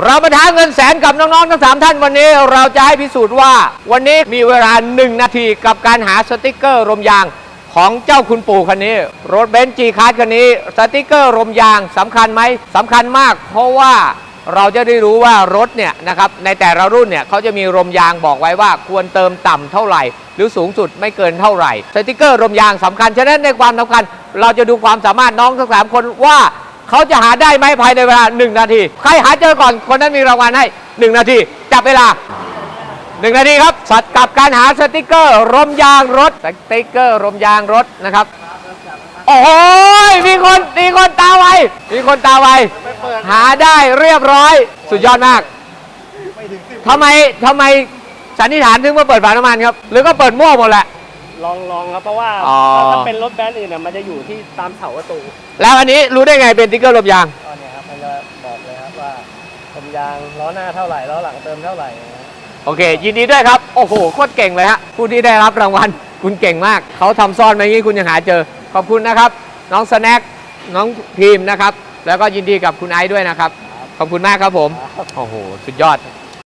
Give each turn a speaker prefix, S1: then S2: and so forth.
S1: เรามาท้าเงินแสนกับน้องๆ ทั้งสามท่านวันนี้เราจะให้พิสูจน์ว่า วันนี้มีเวลา 1 นาทีกับการหาสติกเกอร์ลมยางของเจ้าคุณปู่คันนี้ รถเบนซ์จีคาร์คันนี้ สติกเกอร์ลมยางสำคัญไหมสำคัญมาก เพราะว่าเราจะได้รู้ว่ารถเนี่ยนะครับในแต่ละรุ่นเนี่ยเขาจะมีลมยางบอกไว้ว่าควรเติมต่ำเท่าไหร่ หรือสูงสุดไม่เกินเท่าไหร่สติกเกอร์ลมยางสำคัญฉะนั้นในความสำคัญ เราจะดูความสามารถน้องทั้งสามคนว่า เขาจะหาได้ไหมภายในเวลา 1 นาที ใครหาเจอก่อนคนนั้นมีรางวัลให้ 1 นาที จับเวลา 1 นาทีครับ สัตว์กับการหาสติกเกอร์รมยางรถ สติกเกอร์รมยางรถนะครับ โอ้โหมีคนมีคนตาไว มีคนตาไว หาได้เรียบร้อย สุดยอดมากทำไมทำไมสันนิษฐานถึงมาเปิดฝาน้ำมันครับ หรือก็เปิดมั่วหมดแหละ
S2: ลองลองครับเพราะว่า
S1: อ๋อ
S2: ถ้าเป็นรถแบรนด์อื่นน่ะมันจะอยู่ที่ตามเสาประตู
S1: แล้วอันนี้รู้ได้ไงเป็นสติกเกอร์รมยาง
S2: ตอนเนี้ยครับมันจะบอกเลยครับว่าลมยางล้อหน้าเท่าไหร่ล้อหลังเติมเท่าไหร่นะฮะ
S1: โอเค ยินดีด้วยครับ โอ้โหโคตรเก่งเลยฮะผู้ที่ได้รับรางวัล คุณเก่งมาก เขาทำซ่อนไว้อย่างนี้คุณยังหาเจอ ขอบคุณนะครับ น้องสแน็คน้องพีมนะครับ แล้วก็ยินดีกับคุณไอซ์ด้วยนะครับ ขอบคุณมากครับผม โอ้โห สุดยอด